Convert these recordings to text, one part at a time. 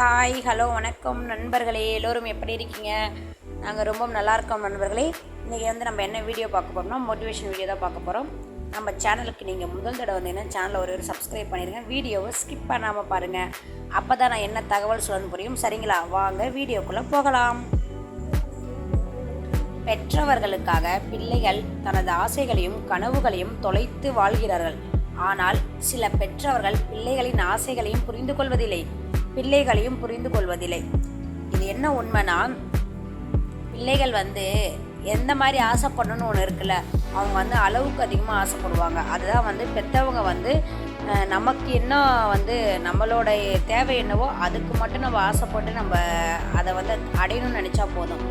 Hi hello வணக்கம் நண்பர்களே. எல்லோரும் எப்படி இருக்கீங்க? நாங்கள் ரொம்ப நல்லா இருக்கோம் நண்பர்களே. இன்றைக்கி வந்து நம்ம என்ன வீடியோ பார்க்க போகிறோம்னா மோட்டிவேஷன் வீடியோ தான் பார்க்க போகிறோம் நம்ம சேனலுக்கு நீங்கள் முதல் தடவை வந்தீங்கன்னா சேனலை ஒரு ஒரு சப்ஸ்கிரைப் பண்ணிடுங்க. வீடியோவை ஸ்கிப் பண்ணாமல் பாருங்கள் அப்போ தான் நான் என்ன தகவல் சொல்லணும் புரியும். சரிங்களா? வாங்க வீடியோக்குள்ளே போகலாம். பெற்றவர்களுக்காக பிள்ளைகள் தனது ஆசைகளையும் கனவுகளையும் தொலைத்து வாழ்கிறார்கள். ஆனால் சில பெற்றவர்கள் பிள்ளைகளின் ஆசைகளையும் புரிந்து கொள்வதில்லை. பிள்ளைகளையும் புரிந்து கொள்வதில்லை. இது என்ன உண்மைனா பிள்ளைகள் வந்து எந்த மாதிரி ஆசைப்படணும்னு ஒன்று இருக்குல்ல அவங்க வந்து அளவுக்கு அதிகமாக ஆசைப்படுவாங்க. அதுதான் வந்து பெற்றவங்க வந்து நமக்கு என்ன வந்து நம்மளோட தேவை என்னவோ அதுக்கு மட்டும் நம்ம ஆசைப்பட்டு நம்ம அதை வந்து அடையணும்னு நினச்சா போதும்.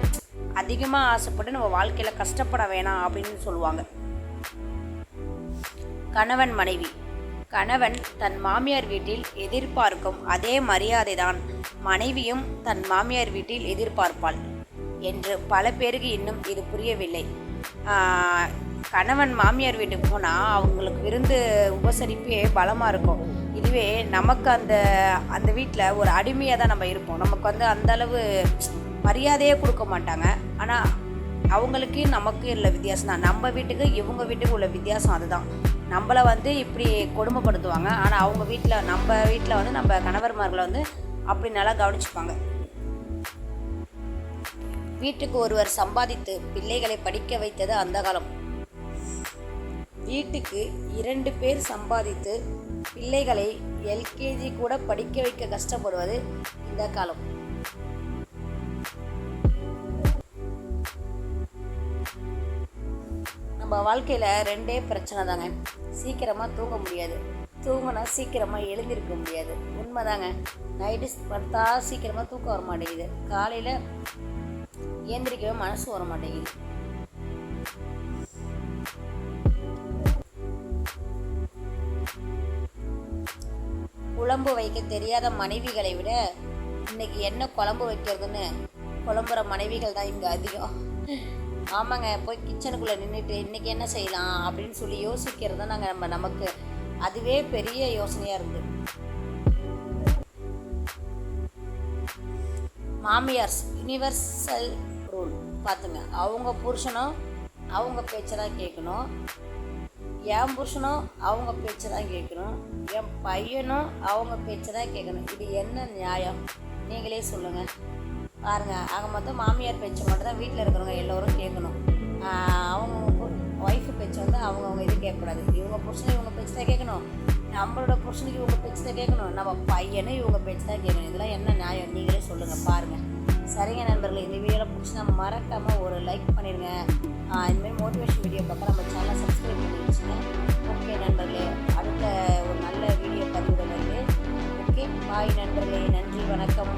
அதிகமாக ஆசைப்பட்டு நம்ம வாழ்க்கையில் கஷ்டப்பட வேணாம் அப்படின்னு சொல்லுவாங்க. கணவன் மனைவி. கணவன் தன் மாமியார் வீட்டில் எதிர்பார்க்கும் அதே மரியாதை தான் மனைவியும் தன் மாமியார் வீட்டில் எதிர்பார்ப்பாள் என்று பல பேருக்கு இன்னும் இது புரியவில்லை. கணவன் மாமியார் வீட்டுக்கு போனால் அவங்களுக்கு விருந்து உபசரிப்பே பலமாக இருக்கும். இதுவே நமக்கு அந்த அந்த வீட்டில் ஒரு அடிமையாக தான் நம்ம இருப்போம். நமக்கு வந்து அந்தளவு மரியாதையே கொடுக்க மாட்டாங்க. ஆனால் அவங்களுக்கு நமக்கு உள்ள வித்தியாசம் தான். நம்ம வீட்டுக்கு இவங்க வீட்டுக்கு உள்ள வித்தியாசம் அதுதான். நம்மளை வந்து இப்படி கொடுமைப்படுத்துவாங்க. ஆனால் அவங்க வீட்டில் நம்ம வீட்டில் வந்து நம்ம கணவர்மார்களை வந்து அப்படி நல்லா கவனிச்சுப்பாங்க. வீட்டுக்கு ஒருவர் சம்பாதித்து பிள்ளைகளை படிக்க வைத்தது அந்த காலம். வீட்டுக்கு இரண்டு பேர் சம்பாதித்து பிள்ளைகளை எல்கேஜி கூட படிக்க வைக்க கஷ்டப்படுவது இந்த காலம். நம்ம வாழ்க்கையில் ரெண்டே பிரச்சனை தாங்க. சீக்கிரமாக தூங்க முடியாது. தூங்கினா சீக்கிரமாக எழுந்திருக்க முடியாது. உண்மைதாங்க. நைட்டு படுத்தா சீக்கிரமாக தூக்கம் வர மாட்டேங்குது. காலையில் ஏந்திரிக்கவே மனசு வர மாட்டேங்குது. குழம்பு வைக்க தெரியாத மனைவிகளை விட இன்னைக்கு என்ன குழம்பு வைக்கிறதுன்னு குழம்புற மனைவிகள் தான் இங்கே அதிகம். ஆமாங்க போய் கிச்சனுக்குள்ளே நின்றுட்டு இன்றைக்கி என்ன செய்யலாம் அப்படின்னு சொல்லி யோசிக்கிறது தான் நாங்கள் நம்ம நமக்கு. அதுவே பெரிய யோசனையாக இருந்து. மாமியார்ஸ் யுனிவர்சல் ரூல் பார்த்துங்க அவங்க புருஷனும் அவங்க பேச்சை தான் கேட்கணும். என் புருஷனும் அவங்க பேச்சை தான் கேட்கணும். என் பையனும் அவங்க பேச்சை தான் கேட்கணும். இது என்ன நியாயம்? நீங்களே சொல்லுங்கள் பாருங்க ஆக மொத்தம் மாமியார் பேச்சு மட்டும் தான் வீட்டில் இருக்கிறவங்க எல்லோரும் கேட்கணும். அவங்க ஒய்ஃபு பேச்சு வந்து அவங்கவுங்க இது கேட்கக்கூடாது. இவங்க புருஷனை இவங்க பேச்சு தான் கேட்கணும். நம்மளோட புருஷனுக்கு இவங்க பேச்சு தான் கேட்கணும். நம்ம பையனும் இவங்க பேச்சு தான் கேட்கணும். இதெல்லாம் என்ன நியாயம்? நீங்களே சொல்லுங்கள் பாருங்கள் சரிங்க நண்பர்களே இந்த வீடியோவில் பிடிச்சி நம்ம மறக்காமல் ஒரு லைக் பண்ணிடுங்க ஆஹ் மோட்டிவேஷன் வீடியோ பார்க்க நம்ம சேனலை சப்ஸ்கிரைப் பண்ணி வச்சுங்க. ஓகே நண்பர்களே அடுத்த ஒரு நல்ல வீடியோ பதிவுடன் ஓகே பாய் நண்பர்களே. நன்றி வணக்கம்.